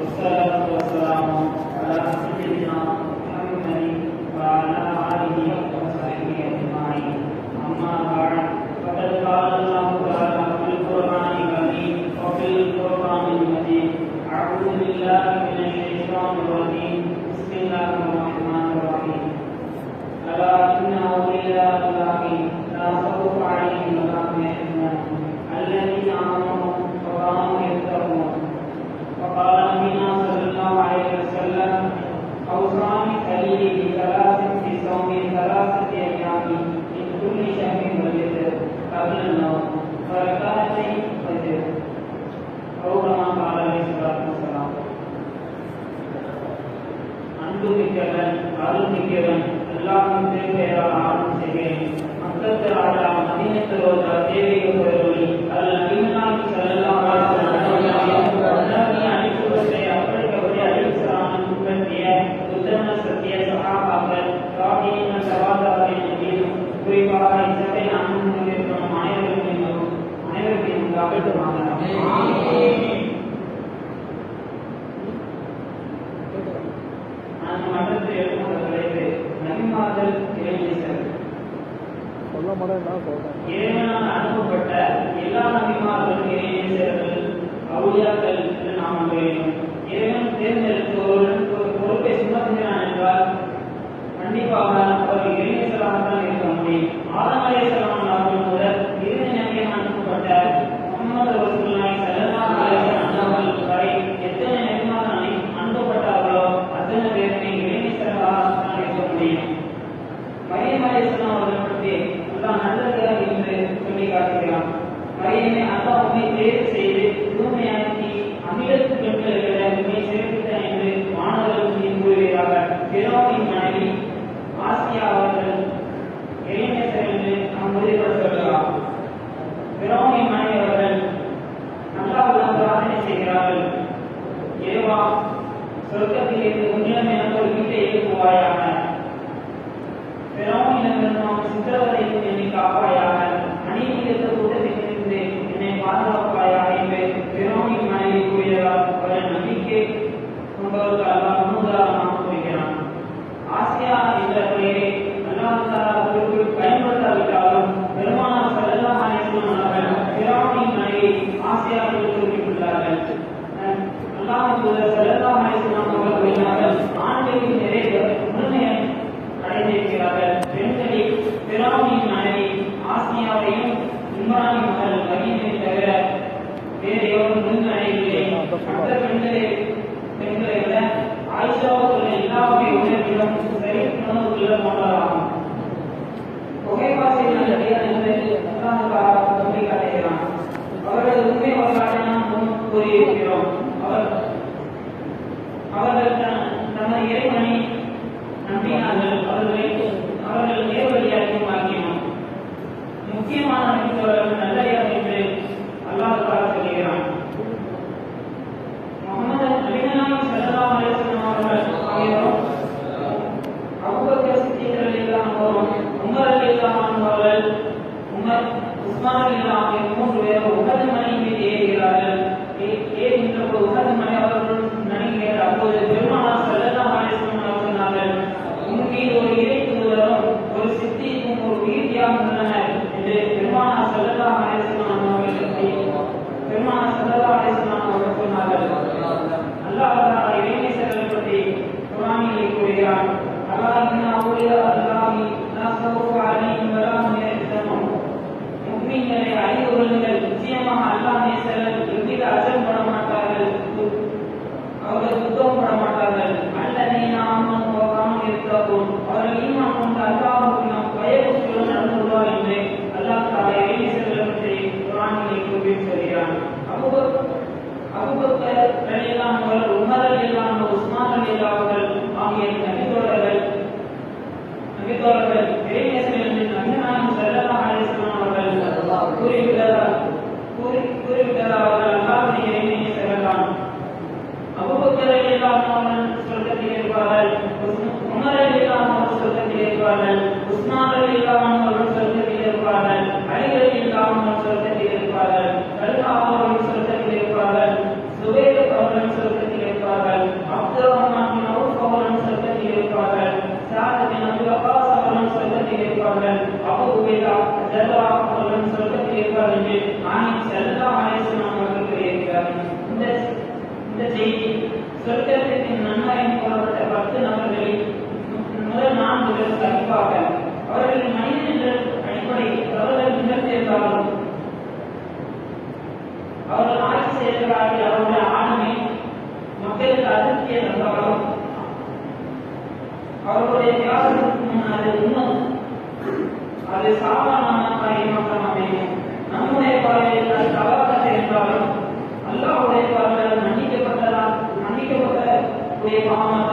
والسلام والسلام على رسول الله அருள் மிக்கவன் எல்லாருக்கும் திருப்பெயரால் ஆளும் செய்வேன். மக்கள் பெறாத மதினத்தோட தேவையை சொல்ல மாட்டேன் அனுப்பப்பட்ட எல்லா நபிமார்களும் இறைவன் சேர்ந்தல் அவுளியாக்கள் என்று நாம் நம்புகிறேன் இறைவன் தேர்ந்தெடுத்து ஒரு பொறுப்பை சுமத்துகிறான் என்றால் கண்டிப்பாக அவர் இறைவன் que a obra. É அது உண்மை அது சாதாரண காரியமாக அமையும் நம்முடைய பார்வையில் அது தவறாக என்றாலும் அல்லாவுடைய பார்வையில் மன்னிக்கப்பட்டதா? மன்னிக்கப்பட்ட பாவம்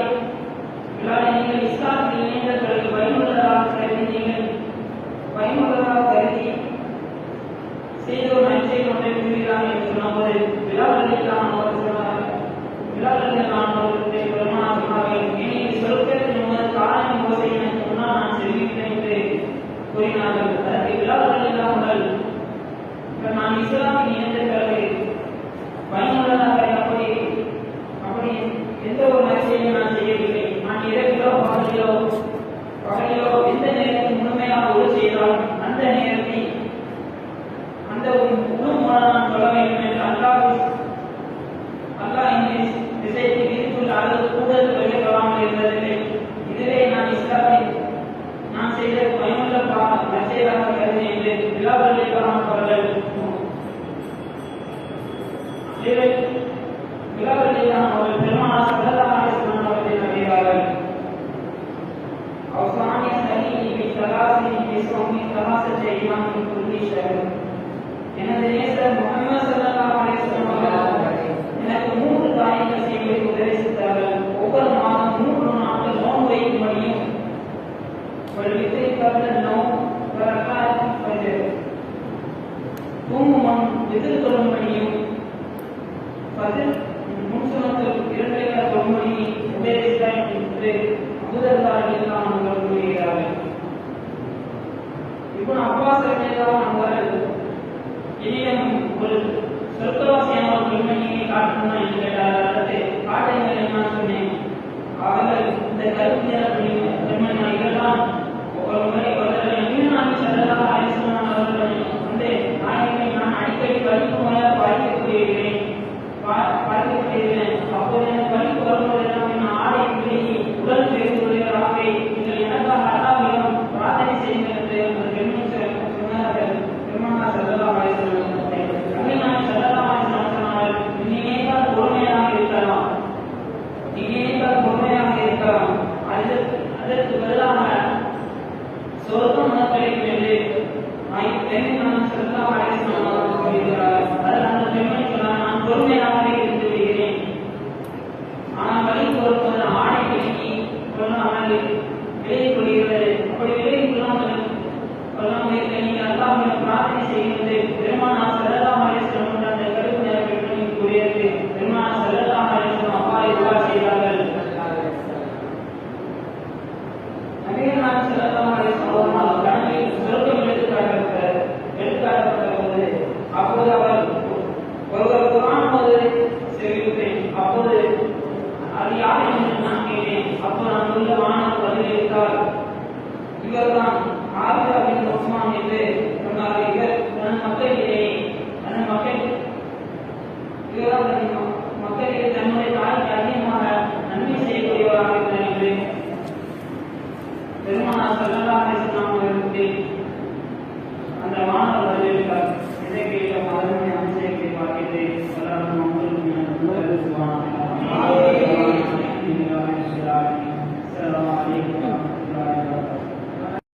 இருக்கும் இதனால் நீங்கள் இஸ்லாத்தில் இளைஞர்களுக்கு பயனுள்ளதாக கருதி நீங்கள் பயனுள்ளதாக கருதி செய்த ஒரு நன்மை ஒன்றை புரிகிறார் என்று சொன்னபோது விழாவில் நான் அவர் சொன்னார் விழாவில் நான் அவர்களுடைய பெருமானாக ஏனைய சொற்கள் காரணம் போதை எனக்கு முன்னால் நான் தெரிவித்தேன் என்று கூறினார்கள். அதற்கு விழாவில் பேசுவோமே பிரவாச செய்யலாம் சொல்லிஷர் எனது நேசர் முகமது சல்லல்லாஹு அலைஹி வஸல்லம் எனக்கு மூன்று காரியங்கள் செய்வதை உபதேசித்தார்கள் ஒவ்வொரு மாதம் மூன்று நாட்கள் நோன் வைக்கும்படியும் சொல்வித்து கபல நோன் எதிர்கொள்ளும்படியும் பதில் இதயம் ஒரு சொற்கவாசியான ஒரு பெண்மணியை காட்டணுமா என்று கேட்டார் வேலை புரிகிற